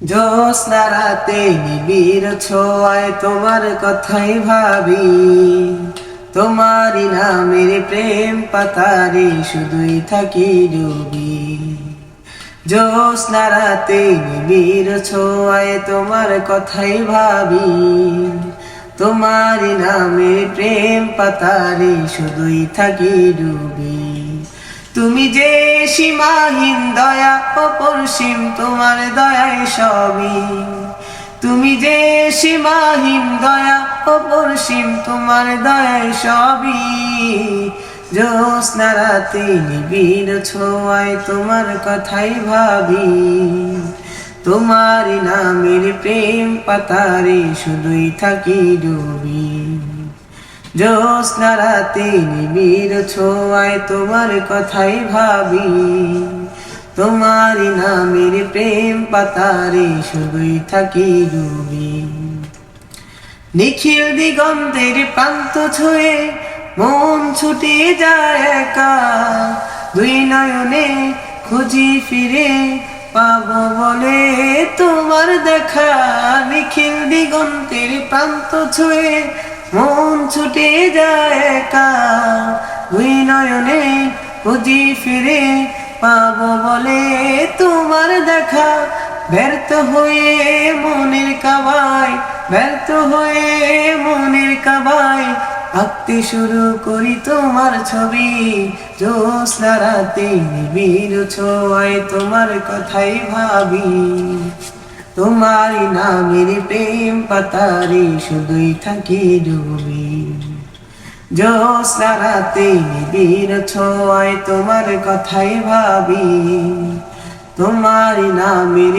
জ্যোৎস্না রাতে নিবিড় ছোঁয়ায় তোমার কথাই ভাবি। তোমারই নামের প্রেম পাতারে শুধুই থাকি ডুবি। জ্যোৎস্না রাতে নিবিড় ছোঁয়ায় তোমার কথাই ভাবি। তোমারই নামের প্রেম পাতারে শুধুই থাকি ডুবি। তুমি যে সীমাহীন দয়া অপরসীম তোমার দয়ায় সবই। তুমি যে সীমাহীন দয়া অপরসীম, তোমার দয়ায় সবই। জ্যোৎস্না রাতে নিবিড় ছোঁয়ায় তোমার কথাই ভাবি। তোমার নামের প্রেম পাতারে শুধুই থাকি ডুবি। জ্যোৎস্না রাতে নিবিড় ছোঁয়ায় তোমার কথাই ভাবি। তোমার নামের প্রেম পাতারে শুধুই থাকি ডুবি নিখিল দিগন্তের প্রান্ত ছুঁয়ে মন ছুটে যায় একা। দুই নয়নে খুঁজি ফিরে পাব বলে তোমার দেখা। নিখিল দিগন্তের প্রান্ত ছুঁয়ে মন ছুটে যায় একা। দুই নয়নে খুঁজি ফিরে পাবো বলে তোমার দেখা। ব্যর্থ হয়ে মনের কাবায়, ব্যর্থ হয়ে মনের কাবায়। আঁকতে শুরু করি তোমার ছবি, জ্যোৎস্না রাতে নিবিড় ছোঁয়ায় তোমার কথাই ভাবি। তোমার নামের প্রেম পাতারে শুধুই থাকি ডুবি। জ্যোৎস্না রাতে নিবিড় ছোঁয়ায় তোমার কথাই ভাবি। তোমার নামের